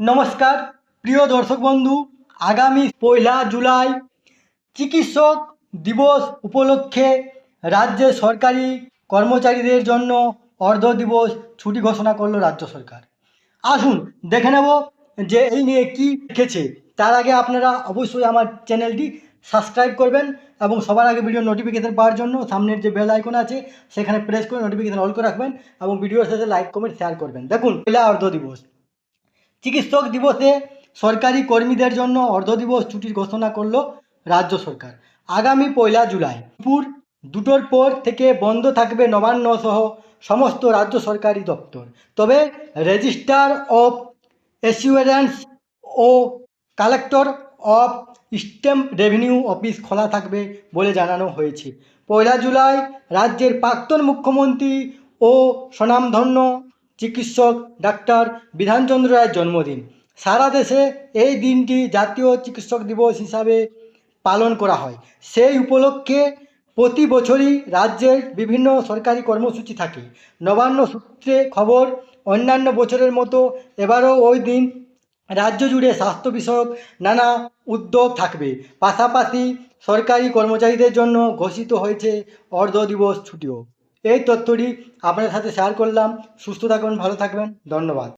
নমস্কার, প্রিয় দর্শক বন্ধু, আগামী পয়লা জুলাই চিকিৎসক দিবস উপলক্ষে রাজ্যে সরকারি কর্মচারীদের জন্য অর্ধ দিবস ছুটি ঘোষণা করল রাজ্য সরকার। আসুন, দেখে নেব যে এই নিয়ে কী লিখেছে। তার আগে আপনারা অবশ্যই আমার চ্যানেলটি সাবস্ক্রাইব করবেন এবং সবার আগে ভিডিও নোটিফিকেশন পাওয়ার জন্য সামনের যে বেল আইকন আছে, সেখানে প্রেস করে নোটিফিকেশন অল করে রাখবেন এবং ভিডিওর সাথে লাইক কমেন্ট শেয়ার করবেন। দেখুন, পয়লা অর্ধ দিবস। চিকিৎসক দিবসে সরকারি কর্মীদের জন্য অর্ধ দিবস ছুটির ঘোষণা করল রাজ্য সরকার। আগামী পয়লা জুলাই দুপুর দুটোর পর থেকে বন্ধ থাকবে নবান্ন সহ সমস্ত রাজ্য সরকারি দপ্তর। তবে registrar of assurance O collector of stamp revenue office খোলা থাকবে বলে জানানো হয়েছে। পয়লা জুলাই রাজ্যের প্রাক্তন মুখ্যমন্ত্রী ও স্বনামধন্য চিকিৎসক ডাক্তার বিধানচন্দ্র রায়ের জন্মদিন। সারা দেশে এই দিনটি জাতীয় চিকিৎসক দিবস হিসাবে পালন করা হয়। সেই উপলক্ষে প্রতি বছরই রাজ্যের বিভিন্ন সরকারি কর্মসূচি থাকে। নবান্ন সূত্রে খবর, অন্যান্য বছরের মতো এবারও ওই দিন রাজ্য জুড়ে স্বাস্থ্য বিষয়ক নানা উদ্যোগ থাকবে। পাশাপাশি সরকারি কর্মচারীদের জন্য ঘোষিত হয়েছে অর্ধ দিবস ছুটিও। এই তথ্যটি আপনাদের সাথে শেয়ার করলাম। সুস্থ থাকবেন ভালো থাকবেন। ধন্যবাদ।